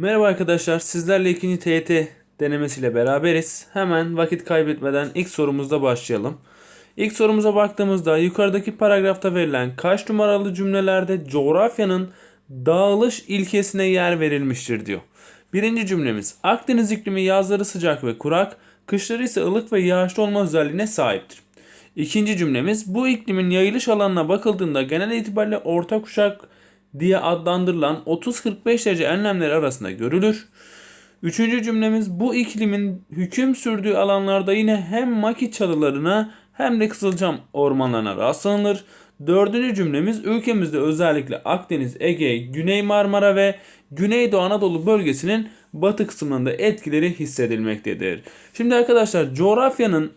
Merhaba arkadaşlar, sizlerle ikinci TYT denemesiyle beraberiz. Hemen vakit kaybetmeden ilk sorumuzda başlayalım. İlk sorumuza baktığımızda yukarıdaki paragrafta verilen kaç numaralı cümlelerde coğrafyanın dağılış ilkesine yer verilmiştir diyor. Birinci cümlemiz Akdeniz iklimi yazları sıcak ve kurak, kışları ise ılık ve yağışlı olma özelliğine sahiptir. İkinci cümlemiz bu iklimin yayılış alanına bakıldığında genel itibariyle orta kuşak diye adlandırılan 30-45 derece enlemleri arasında görülür. Üçüncü cümlemiz bu iklimin hüküm sürdüğü alanlarda yine hem maki çalılarına hem de kızılcam ormanlarına rastlanılır. Dördüncü cümlemiz ülkemizde özellikle Akdeniz, Ege, Güney Marmara ve Güneydoğu Anadolu bölgesinin batı kısmında etkileri hissedilmektedir. Şimdi arkadaşlar coğrafyanın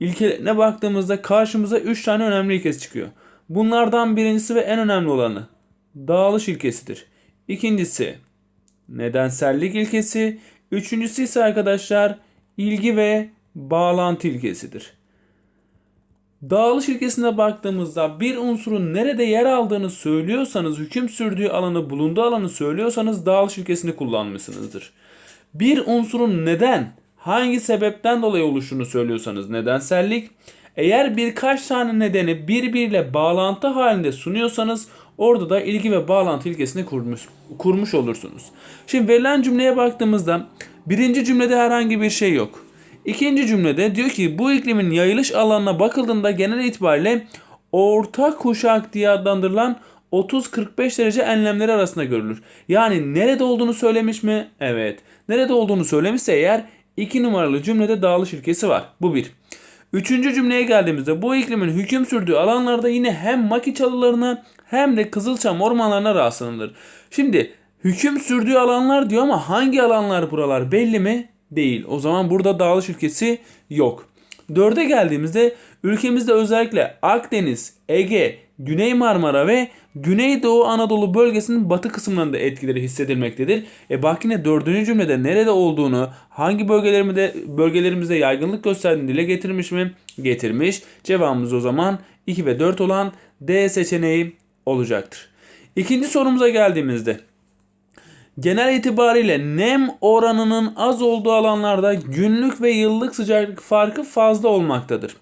ilkelerine baktığımızda karşımıza 3 tane önemli ilkesi çıkıyor. Bunlardan birincisi ve en önemli olanı dağılış ilkesidir. İkincisi nedensellik ilkesi. Üçüncüsü ise arkadaşlar ilgi ve bağlantı ilkesidir. Dağılış ilkesine baktığımızda bir unsurun nerede yer aldığını söylüyorsanız, hüküm sürdüğü alanı, bulunduğu alanı söylüyorsanız dağılış ilkesini kullanmışsınızdır. Bir unsurun neden, hangi sebepten dolayı oluşunu söylüyorsanız nedensellik, eğer birkaç tane nedeni birbiriyle bağlantı halinde sunuyorsanız orada da ilgi ve bağlantı ilkesini kurmuş, kurmuş olursunuz. Şimdi verilen cümleye baktığımızda birinci cümlede herhangi bir şey yok. İkinci cümlede diyor ki bu iklimin yayılış alanına bakıldığında genel itibariyle orta kuşak diye adlandırılan 30-45 derece enlemleri arasında görülür. Yani nerede olduğunu söylemiş mi? Evet. Nerede olduğunu söylemişse eğer 2 numaralı cümlede dağılış ilkesi var. Bu bir. Üçüncü cümleye geldiğimizde bu iklimin hüküm sürdüğü alanlarda yine hem maki çalılarına hem de kızılçam ormanlarına rastlanılır. Şimdi hüküm sürdüğü alanlar diyor ama hangi alanlar buralar belli mi? Değil. O zaman burada dağılış ülkesi yok. Dörde geldiğimizde ülkemizde özellikle Akdeniz, Ege, Güney Marmara ve Güneydoğu Anadolu bölgesinin batı kısımlarında etkileri hissedilmektedir. E bak yine dördüncü cümlede nerede olduğunu, hangi bölgelerimizde, bölgelerimizde yaygınlık gösterdiğini dile getirmiş mi? Getirmiş. Cevabımız o zaman 2 ve 4 olan D seçeneği olacaktır. İkinci sorumuza geldiğimizde Genel itibariyle nem oranının az olduğu alanlarda günlük ve yıllık sıcaklık farkı fazla olmaktadır.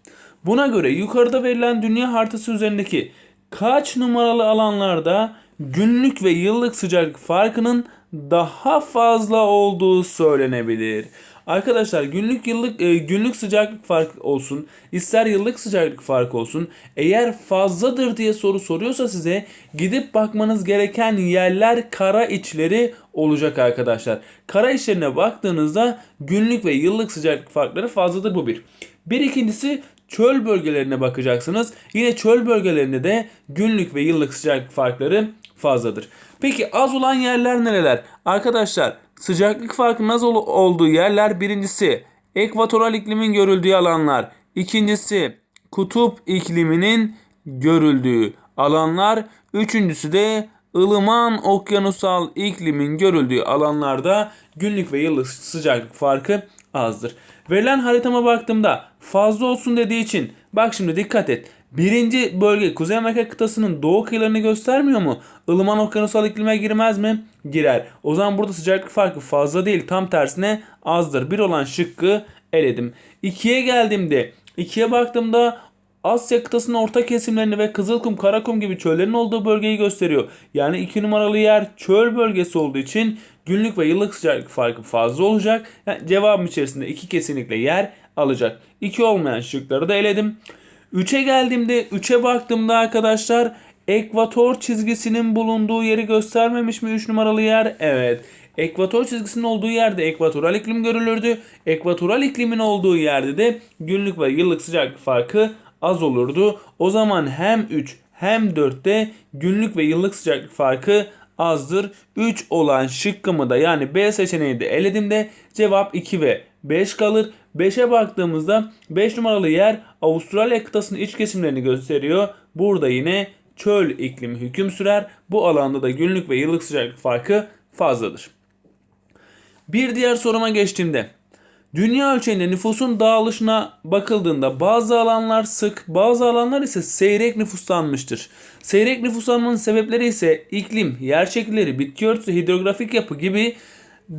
Buna göre yukarıda verilen dünya haritası üzerindeki kaç numaralı alanlarda günlük ve yıllık sıcaklık farkının daha fazla olduğu söylenebilir. Arkadaşlar günlük yıllık e, günlük sıcaklık farkı olsun, ister yıllık sıcaklık farkı olsun. Eğer fazladır diye soru soruyorsa size gidip bakmanız gereken yerler kara içleri olacak arkadaşlar. Kara içlerine baktığınızda günlük ve yıllık sıcaklık farkları fazladır bu bir. Bir ikincisi çöl bölgelerine bakacaksınız. Yine çöl bölgelerinde de günlük ve yıllık sıcaklık farkları fazladır. Peki az olan yerler nereler? Arkadaşlar sıcaklık farkının az ol- olduğu yerler birincisi ekvatoral iklimin görüldüğü alanlar. İkincisi kutup ikliminin görüldüğü alanlar. Üçüncüsü de ılıman okyanusal iklimin görüldüğü alanlarda günlük ve yıllık sıcaklık farkı azdır. Verilen haritama baktığımda fazla olsun dediği için bak şimdi dikkat et. Birinci bölge Kuzey Amerika kıtasının doğu kıyılarını göstermiyor mu? Ilıman okyanusal iklime girmez mi? Girer. O zaman burada sıcaklık farkı fazla değil tam tersine azdır. Bir olan şıkkı eledim. İkiye geldiğimde ikiye baktığımda Asya kıtasının orta kesimlerini ve Kızılkum, Karakum gibi çöllerin olduğu bölgeyi gösteriyor. Yani 2 numaralı yer çöl bölgesi olduğu için günlük ve yıllık sıcaklık farkı fazla olacak. Yani cevabım içerisinde 2 kesinlikle yer alacak. 2 olmayan şıkları da eledim. 3'e geldiğimde 3'e baktığımda arkadaşlar ekvator çizgisinin bulunduğu yeri göstermemiş mi 3 numaralı yer? Evet. Ekvator çizgisinin olduğu yerde ekvatoral iklim görülürdü. Ekvatoral iklimin olduğu yerde de günlük ve yıllık sıcaklık farkı az olurdu. O zaman hem 3 hem 4'te günlük ve yıllık sıcaklık farkı azdır. 3 olan şıkkımı da yani B seçeneği de eledim de cevap 2 ve 5 kalır. 5'e baktığımızda 5 numaralı yer Avustralya kıtasının iç kesimlerini gösteriyor. Burada yine çöl iklimi hüküm sürer. Bu alanda da günlük ve yıllık sıcaklık farkı fazladır. Bir diğer soruma geçtiğimde dünya ölçeğinde nüfusun dağılışına bakıldığında bazı alanlar sık, bazı alanlar ise seyrek nüfuslanmıştır. Seyrek nüfuslanmanın sebepleri ise iklim, yer şekilleri, bitki örtüsü, hidrografik yapı gibi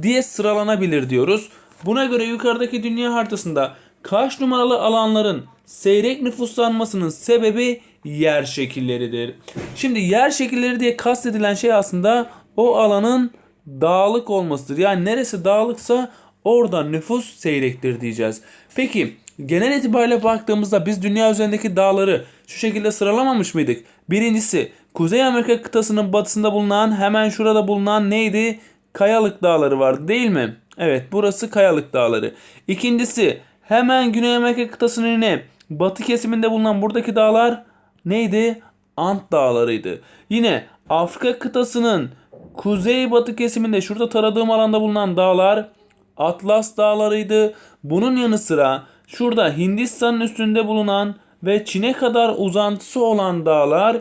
diye sıralanabilir diyoruz. Buna göre yukarıdaki dünya haritasında kaç numaralı alanların seyrek nüfuslanmasının sebebi yer şekilleridir. Şimdi yer şekilleri diye kastedilen şey aslında o alanın dağlık olmasıdır. Yani neresi dağlıksa orada nüfus seyrektir diyeceğiz. Peki genel itibariyle baktığımızda biz dünya üzerindeki dağları şu şekilde sıralamamış mıydık? Birincisi Kuzey Amerika kıtasının batısında bulunan hemen şurada bulunan neydi? Kayalık dağları vardı değil mi? Evet burası Kayalık dağları. İkincisi hemen Güney Amerika kıtasının yine batı kesiminde bulunan buradaki dağlar neydi? Ant dağlarıydı. Yine Afrika kıtasının kuzey batı kesiminde şurada taradığım alanda bulunan dağlar Atlas dağlarıydı. Bunun yanı sıra şurada Hindistan'ın üstünde bulunan ve Çin'e kadar uzantısı olan dağlar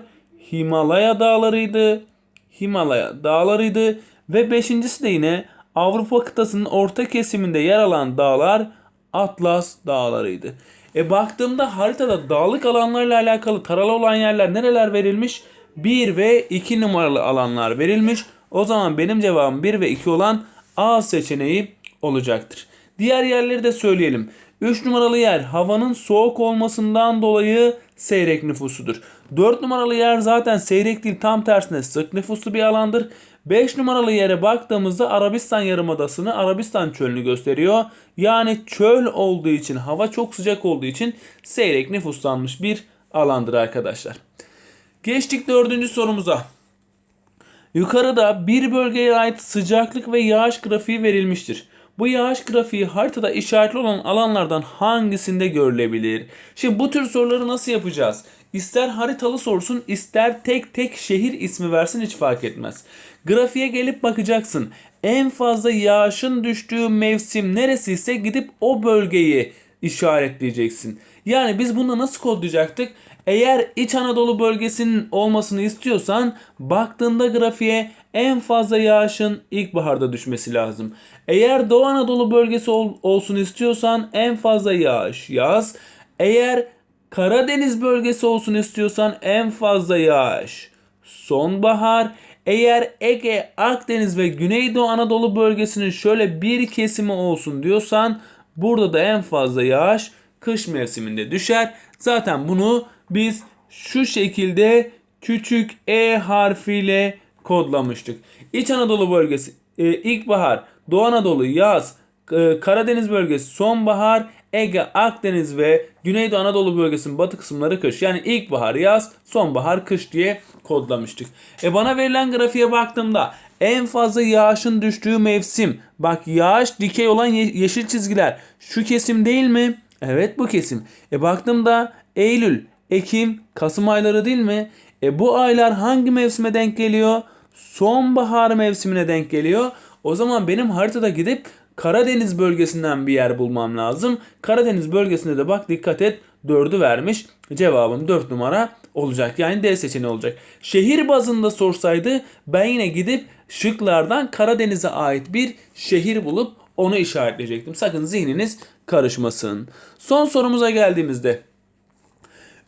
Himalaya dağlarıydı. Himalaya dağlarıydı ve beşincisi de yine Avrupa kıtasının orta kesiminde yer alan dağlar Atlas dağlarıydı. E baktığımda haritada dağlık alanlarla alakalı taralı olan yerler nereler verilmiş? 1 ve 2 numaralı alanlar verilmiş. O zaman benim cevabım 1 ve 2 olan A seçeneği olacaktır. Diğer yerleri de söyleyelim. 3 numaralı yer havanın soğuk olmasından dolayı seyrek nüfusudur. 4 numaralı yer zaten seyrek değil tam tersine sık nüfuslu bir alandır. 5 numaralı yere baktığımızda Arabistan Yarımadası'nı Arabistan çölünü gösteriyor. Yani çöl olduğu için hava çok sıcak olduğu için seyrek nüfuslanmış bir alandır arkadaşlar. Geçtik dördüncü sorumuza. Yukarıda bir bölgeye ait sıcaklık ve yağış grafiği verilmiştir. Bu yağış grafiği haritada işaretli olan alanlardan hangisinde görülebilir? Şimdi bu tür soruları nasıl yapacağız? İster haritalı sorsun ister tek tek şehir ismi versin hiç fark etmez. Grafiğe gelip bakacaksın. En fazla yağışın düştüğü mevsim neresiyse gidip o bölgeyi işaretleyeceksin. Yani biz bunu nasıl kodlayacaktık? Eğer İç Anadolu bölgesinin olmasını istiyorsan baktığında grafiğe en fazla yağışın ilkbaharda düşmesi lazım. Eğer Doğu Anadolu bölgesi ol- olsun istiyorsan en fazla yağış yaz. Eğer Karadeniz bölgesi olsun istiyorsan en fazla yağış sonbahar. Eğer Ege, Akdeniz ve Güneydoğu Anadolu bölgesinin şöyle bir kesimi olsun diyorsan burada da en fazla yağış kış mevsiminde düşer. Zaten bunu biz şu şekilde küçük E harfiyle kodlamıştık. İç Anadolu bölgesi e, ilkbahar, Doğu Anadolu yaz, Karadeniz bölgesi sonbahar, Ege, Akdeniz ve Güneydoğu Anadolu bölgesinin batı kısımları kış. Yani ilkbahar yaz, sonbahar kış diye kodlamıştık. E bana verilen grafiğe baktığımda en fazla yağışın düştüğü mevsim. Bak yağış dikey olan ye- yeşil çizgiler. Şu kesim değil mi? Evet bu kesim. E baktığımda Eylül, Ekim, Kasım ayları değil mi? E bu aylar hangi mevsime denk geliyor? Sonbahar mevsimine denk geliyor. O zaman benim haritada gidip Karadeniz bölgesinden bir yer bulmam lazım. Karadeniz bölgesinde de bak dikkat et 4'ü vermiş. Cevabım 4 numara olacak. Yani D seçeneği olacak. Şehir bazında sorsaydı ben yine gidip şıklardan Karadeniz'e ait bir şehir bulup onu işaretleyecektim. Sakın zihniniz karışmasın. Son sorumuza geldiğimizde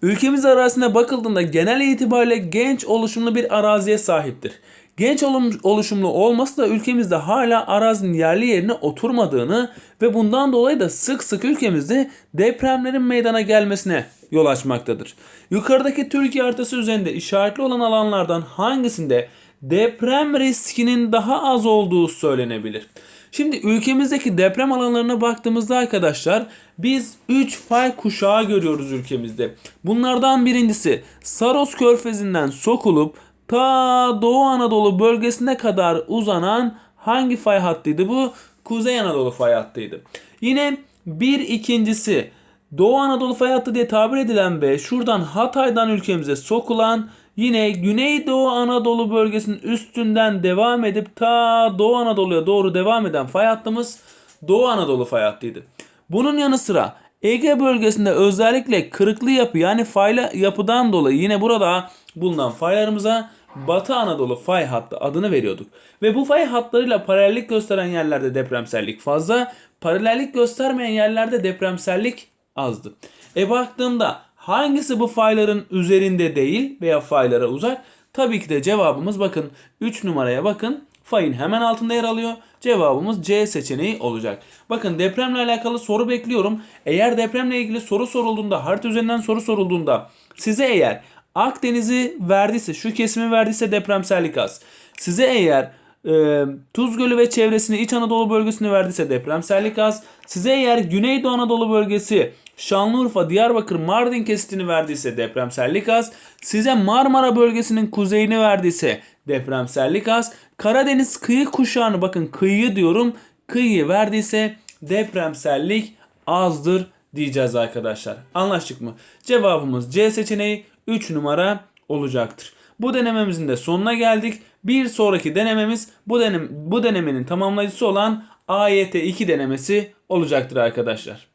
Ülkemiz arazisine bakıldığında genel itibariyle genç oluşumlu bir araziye sahiptir. Genç oluşumlu olması da ülkemizde hala arazinin yerli yerine oturmadığını ve bundan dolayı da sık sık ülkemizde depremlerin meydana gelmesine yol açmaktadır. Yukarıdaki Türkiye haritası üzerinde işaretli olan alanlardan hangisinde deprem riskinin daha az olduğu söylenebilir? Şimdi ülkemizdeki deprem alanlarına baktığımızda arkadaşlar biz 3 fay kuşağı görüyoruz ülkemizde. Bunlardan birincisi Saros Körfezi'nden sokulup ta Doğu Anadolu bölgesine kadar uzanan hangi fay hattıydı bu? Kuzey Anadolu fay hattıydı. Yine bir ikincisi Doğu Anadolu fay hattı diye tabir edilen ve şuradan Hatay'dan ülkemize sokulan yine Güneydoğu Anadolu bölgesinin üstünden devam edip ta Doğu Anadolu'ya doğru devam eden fay hattımız Doğu Anadolu fay hattıydı. Bunun yanı sıra Ege bölgesinde özellikle kırıklı yapı yani fayla yapıdan dolayı yine burada bulunan faylarımıza Batı Anadolu fay hattı adını veriyorduk. Ve bu fay hatlarıyla paralellik gösteren yerlerde depremsellik fazla, paralellik göstermeyen yerlerde depremsellik azdı. E baktığımda hangisi bu fayların üzerinde değil veya faylara uzak? Tabii ki de cevabımız bakın 3 numaraya bakın fayın hemen altında yer alıyor. Cevabımız C seçeneği olacak. Bakın depremle alakalı soru bekliyorum. Eğer depremle ilgili soru sorulduğunda, harita üzerinden soru sorulduğunda size eğer Akdeniz'i verdiyse, şu kesimi verdiyse depremsellik az. Size eğer e, Tuz Gölü ve çevresini İç Anadolu bölgesini verdiyse depremsellik az. Size eğer Güneydoğu Anadolu bölgesi Şanlıurfa, Diyarbakır, Mardin kesitini verdiyse depremsellik az. Size Marmara bölgesinin kuzeyini verdiyse depremsellik az. Karadeniz kıyı kuşağını bakın kıyı diyorum. Kıyı verdiyse depremsellik azdır diyeceğiz arkadaşlar. Anlaştık mı? Cevabımız C seçeneği 3 numara olacaktır. Bu denememizin de sonuna geldik. Bir sonraki denememiz bu denem bu denemenin tamamlayıcısı olan AYT 2 denemesi olacaktır arkadaşlar.